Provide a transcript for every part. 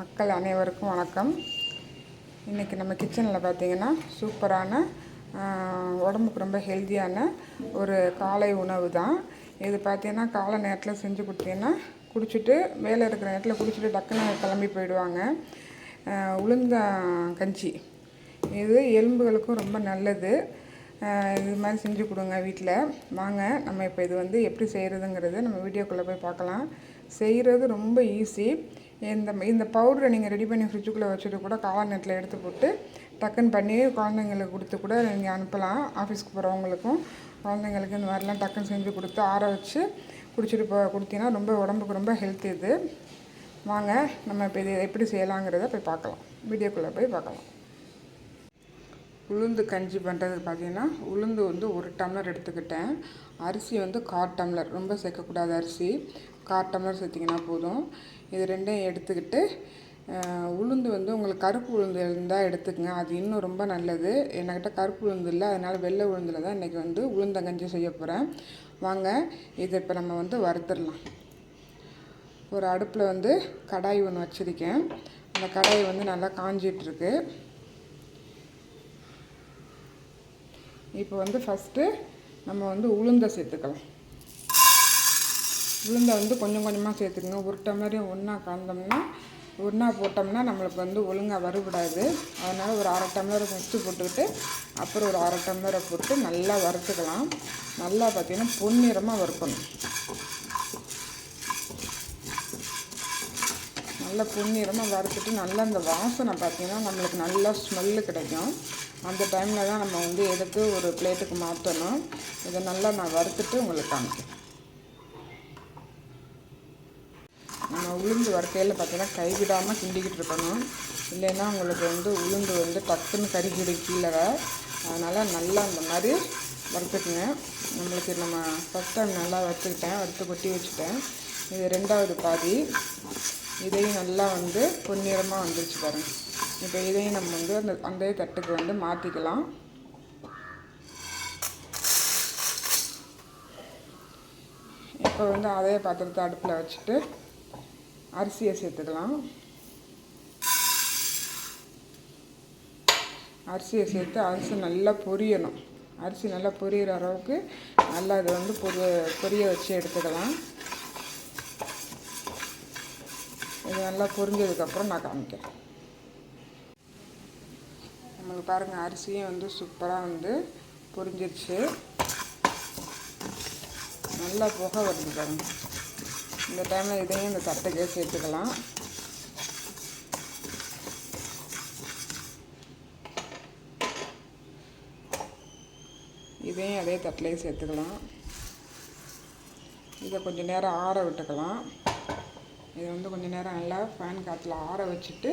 மக்கள் அனைவருக்கும் வணக்கம். இன்றைக்கி நம்ம கிச்சனில் பார்த்தீங்கன்னா சூப்பரான உடம்புக்கு ரொம்ப ஹெல்த்தியான ஒரு காலை உணவு தான். இது பார்த்திங்கன்னா காலை நேரத்தில் செஞ்சு கொடுத்தீங்கன்னா குடிச்சிட்டு மேலே இருக்கிற நேரத்தில் குடிச்சிட்டு டக்குன்னு கிளம்பி போயிடுவாங்க. உளுந்த கஞ்சி. இது எலும்புகளுக்கும் ரொம்ப நல்லது. இது மாதிரி செஞ்சு கொடுங்க வீட்டில் வாங்க நம்ம இப்போ இது வந்து எப்படி செய்கிறதுங்கிறது நம்ம வீடியோக்குள்ளே போய் பார்க்கலாம். செய்கிறது ரொம்ப ஈஸி இந்த இந்த பவுடரை நீங்கள் ரெடி பண்ணி ஃப்ரிட்ஜுக்குள்ளே வச்சுட்டு கூட காலை நெட்டில் எடுத்து போட்டு டக்குன்னு பண்ணி குழந்தைங்களுக்கு கொடுத்து கூட நீங்கள் அனுப்பலாம். ஆஃபீஸ்க்கு போகிறவங்களுக்கும் குழந்தைங்களுக்கு இந்த மாதிரிலாம் டக்குன்னு செஞ்சு கொடுத்து ஆற வச்சு குடிச்சிட்டு போ கொடுத்தீங்கன்னா ரொம்ப உடம்புக்கு ரொம்ப ஹெல்த் இது. வாங்க நம்ம இப்போ இது எப்படி செய்யலாங்கிறத போய் பார்க்கலாம். வீடியோக்குள்ளே போய் பார்க்கலாம். உளுந்து கஞ்சி பண்ணுறதுக்கு பார்த்தீங்கன்னா உளுந்து வந்து ஒரு டம்ளர் எடுத்துக்கிட்டேன். அரிசி வந்து கால் டம்ளர். ரொம்ப சேர்க்கக்கூடாது அரிசி. கால் டம்ளர் சேர்த்திங்கன்னா போதும். இது ரெண்டையும் எடுத்துக்கிட்டு உளுந்து வந்து உங்களுக்கு கருப்பு உளுந்து இருந்தால் எடுத்துக்கங்க. அது இன்னும் ரொம்ப நல்லது. என்கிட்ட கருப்பு உளுந்து இல்லை அதனால் வெள்ளை உளுந்தில் தான் இன்றைக்கி வந்து உளுந்தங்கஞ்சி செய்ய போகிறேன் வாங்க இதை இப்போ நம்ம வந்து வறுத்துடலாம். ஒரு அடுப்பில் வந்து கடாய் ஒன்று வச்சுருக்கேன். அந்த கடாய் வந்து நல்லா காஞ்சிட்ருக்கு. இப்போ வந்து ஃபஸ்ட்டு நம்ம வந்து உளுந்தை சேர்த்துக்கலாம். உளுந்தை வந்து கொஞ்சம் கொஞ்சமாக சேர்த்துக்கோங்க. உருட்ட மாதிரி ஒன்றா கலந்தோம்னா ஒன்றா போட்டோம்னா நம்மளுக்கு வந்து ஒழுங்காக வரக்கூடாது அதனால் ஒரு அரை டம்ளரை மிஸ்ட்டு போட்டுக்கிட்டு அப்புறம் ஒரு அரை டம்ளரை போட்டு நல்லா வறுத்துக்கலாம். நல்லா பார்த்தீங்கன்னா பொன்னிறமாக வறுக்கணும். நல்லா பொன்னிறமாக வறுத்துட்டு நல்லா அந்த வாசனை பார்த்தீங்கன்னா நம்மளுக்கு நல்லா ஸ்மெல்லு கிடைக்கும். அந்த டைமில் தான் நம்ம வந்து எடுத்து ஒரு பிளேட்டுக்கு மாற்றணும் இதை நல்லா நான் வறுத்துட்டு உங்களுக்கு காமிக்கிறேன் நம்ம உளுந்து வறுக்கையில் பார்த்தீங்கன்னா கைவிடாமல் கிண்டிக்கிட்டு இருக்கணும். இல்லைன்னா உங்களுக்கு வந்து உளுந்து வந்து டக்குன்னு கருகிடும் கீழே. அதனால் நல்லா அந்த மாதிரி வறுத்துக்குங்க. நம்மளுக்கு நம்ம ஃபஸ்ட் டைம் நல்லா வறுத்துக்கிட்டேன். வறுத்து கொட்டி வச்சுட்டேன். இது ரெண்டாவது பாதி. இதையும் நல்லா வந்து பொன்னிறமாக வந்துருச்சு பாருங்கள் இப்போ இதையும் நம்ம வந்து அந்த அந்த தட்டுக்கு வந்து மாற்றிக்கலாம் இப்போ வந்து அதே பாத்திரத்தை அடுப்பில் வச்சுட்டு அரிசியை சேர்த்துக்கலாம். அரிசியை சேர்த்து அரிசி நல்லா பொரியணும். அரிசி நல்லா பொரியிற அளவுக்கு நல்லா இதை வந்து பொரிய பொரிய வச்சு எடுத்துக்கலாம். இது நல்லா பொரிஞ்சதுக்கப்புறம் நான் காமிக்கிறேன். நம்மளுக்கு பாருங்கள் அரிசியும் வந்து சூப்பராக வந்து பொரிஞ்சிருச்சு. நல்லா புகை வருது பாருங்கள் இந்த டைமில் இதையும் இந்த தட்டைக்கே சேர்த்துக்கலாம். இதையும் அதே தட்டிலே சேர்த்துக்கலாம். இதை கொஞ்சம் நேரம் ஆற விட்டுக்கலாம். இதை வந்து கொஞ்சம் நேரம் நல்லா ஃபேன் காற்றுல ஆற வச்சுட்டு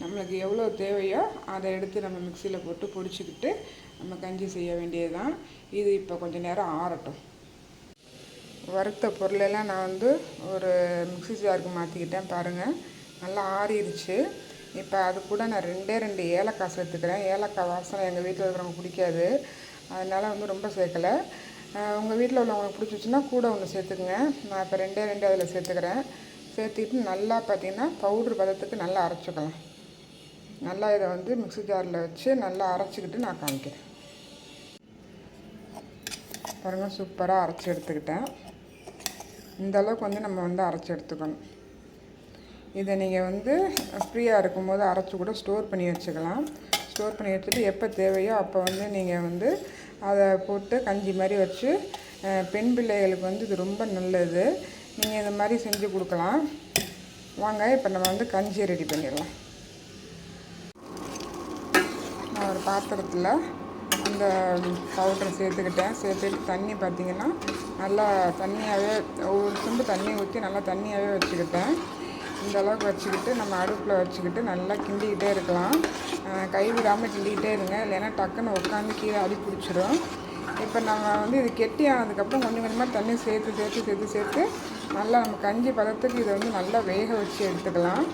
நம்மளுக்கு எவ்வளோ தேவையோ அதை எடுத்து நம்ம மிக்சியில் போட்டு பொடிச்சிக்கிட்டு நம்ம கஞ்சி செய்ய வேண்டியது தான் இது இப்போ கொஞ்சம் நேரம் ஆறட்டும். வறுத்த பொருளெல்லாம் நான் வந்து ஒரு மிக்ஸி ஜாருக்கு மாற்றிக்கிட்டேன் பாருங்கள் நல்லா ஆறிடுச்சு. இப்போ அது கூட நான் ரெண்டே ரெண்டு ஏலக்காய் சேர்த்துக்கிறேன். ஏலக்காய் வாசனை எங்கள் வீட்டில் இருக்கிறவங்க பிடிக்காது அதனால் வந்து ரொம்ப சேர்க்கலை. உங்கள் வீட்டில் உள்ளவங்களுக்கு பிடிச்சிச்சுன்னா கூட ஒன்று சேர்த்துக்குங்க. நான் இப்போ ரெண்டே ரெண்டு அதில் சேர்த்துக்கிறேன். சேர்த்துக்கிட்டு நல்லா பார்த்தீங்கன்னா பவுட்ரு பதத்துக்கு நல்லா அரைச்சிக்கலாம். நல்லா இதை வந்து மிக்ஸி ஜாரில் வச்சு நல்லா அரைச்சிக்கிட்டு நான் காமிக்கிறேன். பாருங்கள் சூப்பராக அரைச்சி எடுத்துக்கிட்டேன். இந்த அளவுக்கு வந்து நம்ம வந்து அரைச்சி எடுத்துக்கணும். இதை நீங்கள் வந்து ஃப்ரீயாக இருக்கும்போது அரைச்சி கூட ஸ்டோர் பண்ணி வச்சுக்கலாம். ஸ்டோர் பண்ணி வச்சுட்டு எப்போ தேவையோ அப்போ வந்து நீங்கள் வந்து அதை போட்டு கஞ்சி மாதிரி வச்சு பெண் பிள்ளைகளுக்கு வந்து இது ரொம்ப நல்லது. நீங்கள் இந்த மாதிரி செஞ்சு கொடுக்கலாம். வாங்க இப்போ நம்ம வந்து கஞ்சி ரெடி பண்ணிடலாம். நான் ஒரு பாத்திரத்தில் அந்த பவுடரை சேர்த்துக்கிட்டேன். சேர்த்துட்டு தண்ணி பார்த்தீங்கன்னா நல்லா தண்ணியாகவே ஒரு துண்டு தண்ணி ஊற்றி நல்லா தண்ணியாகவே வச்சுக்கிட்டேன். இந்த அளவுக்கு வச்சுக்கிட்டு நம்ம அடுப்பில் வச்சுக்கிட்டு நல்லா கிண்டிக்கிட்டே இருக்கலாம். கை விடாமல் கிண்டிக்கிட்டே இருங்க. இல்லைன்னா டக்குன்னு உட்காந்து கீழே அடி பிடிச்சிரும். இப்போ நம்ம வந்து இது கெட்டி ஆனதுக்கப்புறம் கொஞ்சம் கொஞ்சமாக தண்ணி சேர்த்து சேர்த்து சேர்த்து சேர்த்து நல்லா நம்ம கஞ்சி பதத்துக்கு இதை வந்து நல்லா வேக வச்சு எடுத்துக்கலாம்.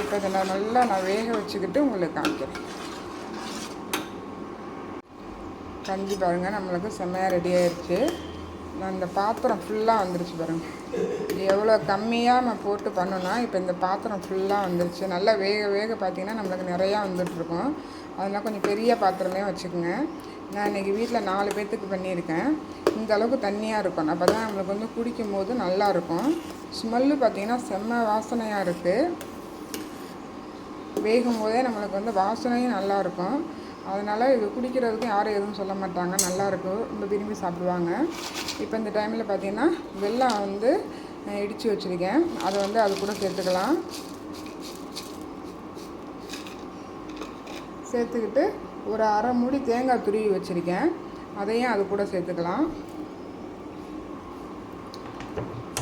இப்போ இதை நான் நல்லா நான் வேக வச்சுக்கிட்டு உங்களுக்கு காமிக்கிறேன். கஞ்சி பாருங்கள் நம்மளுக்கு செம்மையாக ரெடி ஆயிடுச்சு அந்த பாத்திரம் ஃபுல்லாக வந்துருச்சு பாருங்க. எவ்வளோ கம்மியாக நம்ம போட்டு பண்ணோன்னா இப்போ இந்த பாத்திரம் ஃபுல்லாக வந்துருச்சு. நல்லா வேக வேக பார்த்தீங்கன்னா நம்மளுக்கு நிறையா வந்துட்டுருக்கும். அதெல்லாம் கொஞ்சம் பெரிய பாத்திரமே வச்சுக்கோங்க. நான் இன்றைக்கி வீட்டில் நாலு பேர்த்துக்கு பண்ணியிருக்கேன். இந்த அளவுக்கு தண்ணியாக இருக்கும். அப்போ தான் நம்மளுக்கு வந்து குடிக்கும் போது நல்லாயிருக்கும் ஸ்மெல்லு பார்த்திங்கன்னா செம்ம வாசனையாக இருக்குது வேகும் போதே நம்மளுக்கு வந்து வாசனையும் நல்லாயிருக்கும் அதனால் இது குடிக்கிறதுக்கு யாரும் எதுவும் சொல்ல மாட்டாங்க. நல்லாயிருக்கும் ரொம்ப விரும்பி சாப்பிடுவாங்க. இப்போ இந்த டைமில் பார்த்திங்கன்னா வெள்ளம் வந்து இடித்து வச்சுருக்கேன். அதை வந்து அது கூட சேர்த்துக்கலாம். சேர்த்துக்கிட்டு ஒரு அரை மூடி தேங்காய் துருவி வச்சுருக்கேன். அதையும் அது கூட சேர்த்துக்கலாம்.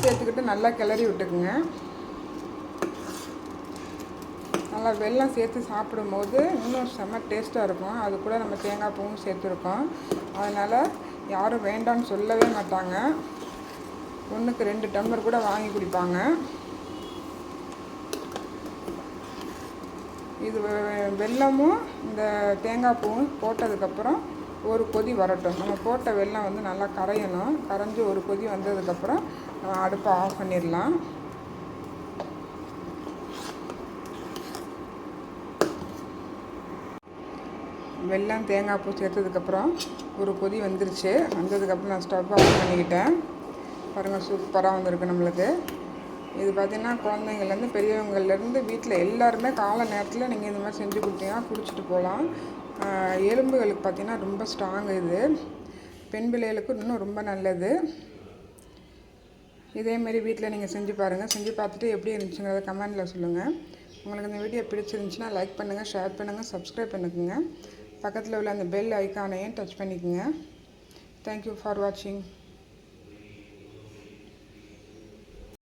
சேர்த்துக்கிட்டு நல்லா கிளறி விட்டுக்குங்க. நல்லா வெல்லம் சேர்த்து சாப்பிடும்போது இன்னும் செம்ம டேஸ்ட்டாக இருக்கும். அது கூட நம்ம தேங்காய் பூவும் சேர்த்துருக்கோம். அதனால் யாரும் வேண்டாம்னு சொல்லவே மாட்டாங்க. ஒன்றுக்கு ரெண்டு டம்ளர் கூட வாங்கி குடிப்பாங்க. இது வெள்ளமும் வெல்லமும் இந்த தேங்காய் பூவும் போட்டதுக்கப்புறம் ஒரு கொதி வரட்டும். நம்ம போட்ட வெல்லம் வந்து நல்லா கரையணும். கரைஞ்சி ஒரு கொதி வந்ததுக்கப்புறம் நம்ம அடுப்பை ஆஃப் பண்ணிடலாம். வெள்ளம் தேங்காய் பூ சேர்த்ததுக்கப்புறம் ஒரு கொதி வந்துருச்சு. வந்ததுக்கப்புறம் நான் ஸ்டவ் ஆஃப் பண்ணிக்கிட்டேன். பாருங்கள் சூப்பராக வந்திருக்கு நம்மளுக்கு. இது பார்த்திங்கன்னா குழந்தைங்கள்லேருந்து பெரியவங்கள்லேருந்து வீட்டில் எல்லாருமே காலை நேரத்தில் நீங்கள் இந்த மாதிரி செஞ்சு கொடுத்தீங்கன்னா குடிச்சிட்டு போகலாம். எலும்புகளுக்கு பார்த்திங்கன்னா ரொம்ப ஸ்ட்ராங் இது. பெண் பிள்ளைகளுக்கு இன்னும் ரொம்ப நல்லது. இதேமாரி வீட்டில் நீங்கள் செஞ்சு பாருங்கள் செஞ்சு பார்த்துட்டு எப்படி இருந்துச்சுங்கிறத கமெண்டில் சொல்லுங்கள் உங்களுக்கு இந்த வீடியோ பிடிச்சிருந்துச்சுன்னா லைக் பண்ணுங்கள் ஷேர் பண்ணுங்கள் சப்ஸ்கிரைப் பண்ணிக்கோங்க. பக்கத்தில் உள்ள அந்த பெல் ஐக்கானையும் டச் பண்ணிக்கோங்க. தேங்க்யூ ஃபார் வாட்சிங்